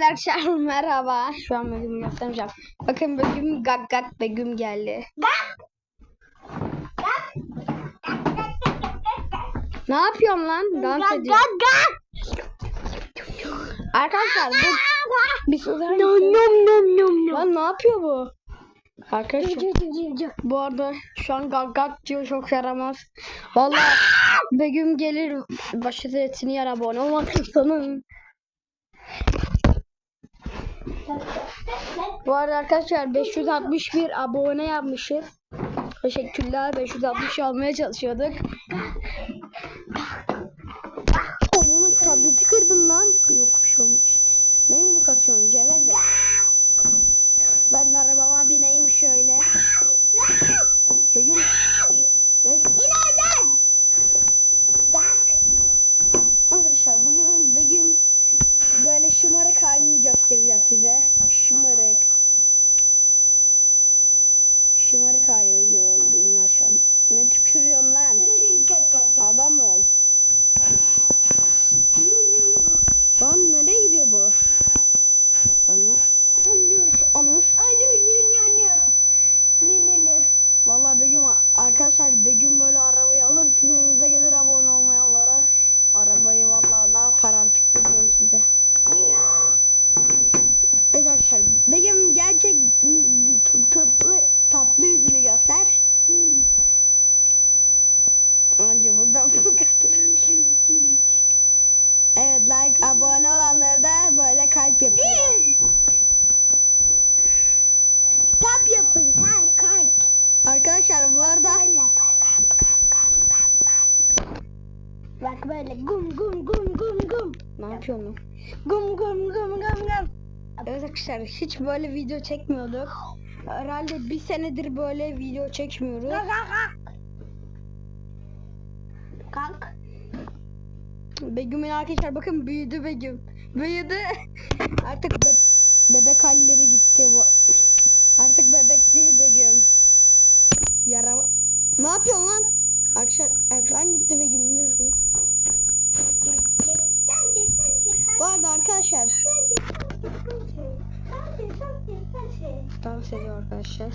Arkadaşlar merhaba. Şu an Begüm'ü göstermeyeceğim. Bakın Begüm gak gak Begüm geldi. Ne yapıyorsun lan? Dans ediyor. Arkadaşlar bu bir susar mısın? Lan ne yapıyor bu? Arkadaşlar bu arada şu an gak gak diyor çok yaramaz. Vallahi Begüm gelir başı etini yer abone olmazsanız. Bu arada arkadaşlar 561 abone yapmışız. Teşekkürler 560 almaya çalışıyorduk. Onun tableti kırdın lan. Yok bir şey olmuş. Ne yumruk atıyorsun geveze? Ben de arabama bineyim şöyle. Begüm. Begüm. Arkadaşlar bugün Begüm böyle şımarık halini göstereceğim size. Şımarık. Şımarık hali Begüm bunlar şu an. Ne tükürüyorsun lan? Adam ol. Lan nereye gidiyor bu? Ana. Anus. Vallahi Begüm arkadaşlar Begüm böyle arabayı alır sizin evinize gelir abone olmayanlara. Arabayı vallahi ne yapar artık bilmiyorum size. Evet arkadaşlar Begüm gerçek tatlı tatlı yüzünü göster. Anca buradan bu kadar. Evet like abone olanlara da böyle kalp yapıyor. Kalp yapın kalp kalp. Arkadaşlar bu arada Bak böyle gum gum gum gum gum. ne yapıyorsun? Gum gum gum gum gum. Evet arkadaşlar hiç böyle video çekmiyorduk. Herhalde bir senedir böyle video çekmiyoruz. Kalk kalk kalk. Kalk. Begüm'ün arkadaşlar bakın büyüdü Begüm. Büyüdü. Artık be- bebek halleri gitti bu. Artık bebek değil Begüm. Yara... Ne yapıyorsun lan? Arkadaşlar dans ediyor arkadaşlar.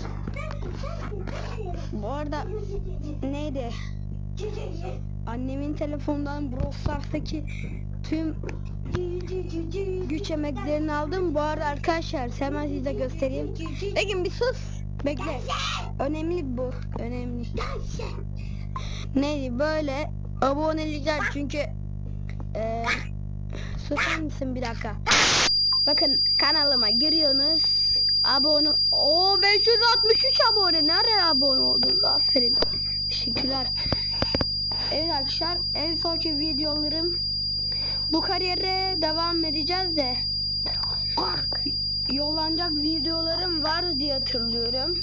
Bu arada neydi? Annemin telefonundan Brawl tüm güç emeklerini aldım. Bu arada arkadaşlar hemen size göstereyim. Begüm bir sus. Bekle. Önemli bu. Önemli. Neydi böyle abonelikler çünkü eee susar mısın bir dakika. Bakın kanalıma giriyorsunuz. Abone. O 563 abone. Nereye abone oldunuz? Aferin. Teşekkürler. Evet arkadaşlar en sonki videolarım bu kariyere devam edeceğiz de yollanacak videolarım vardı diye hatırlıyorum.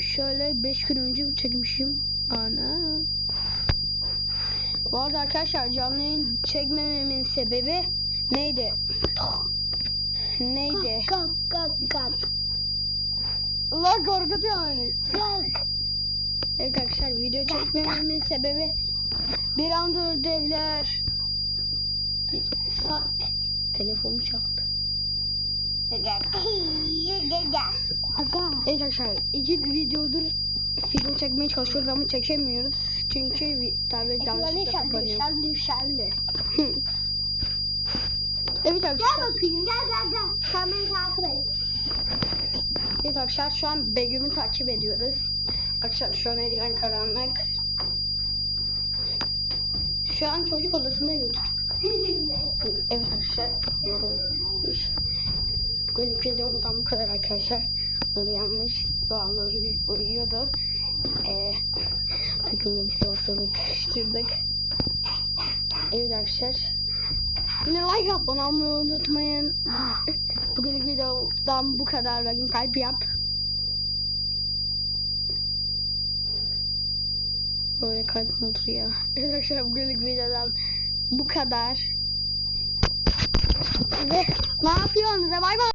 Şöyle 5 gün önce çekmişim. Ana. Bu arada arkadaşlar canlı yayın çekmememin sebebi neydi? Neydi? Kalk kalk kalk. Allah korkutuyor beni. Kalk. Evet arkadaşlar video çekmememin sebebi bir anda ödevler. Sa Telefonum çaldı. Evet arkadaşlar iki videodur video çekmeye çalışıyoruz ama çekemiyoruz. Çünkü tablet yanlışlıkla Şarkı kapanıyor. şarkı şarkı. Evet Gel arkadaşlar. bakayım gel gel gel. Sen beni takip et. Evet arkadaşlar şu an Begüm'ü takip ediyoruz. Arkadaşlar şu an ekran karanlık. Şu an çocuk odasına götür. Evet arkadaşlar. Bugün videomuzdan bu kadar arkadaşlar. Uyanmış. Bu anda abone olmayı unutmayın. Bugünlük videodan bu kadar. Bakın kalp yap. Böyle kalp oturuyor. Arkadaşlar bugünlük videodan bu kadar. Ve ne yapıyorsunuz? Bay bay.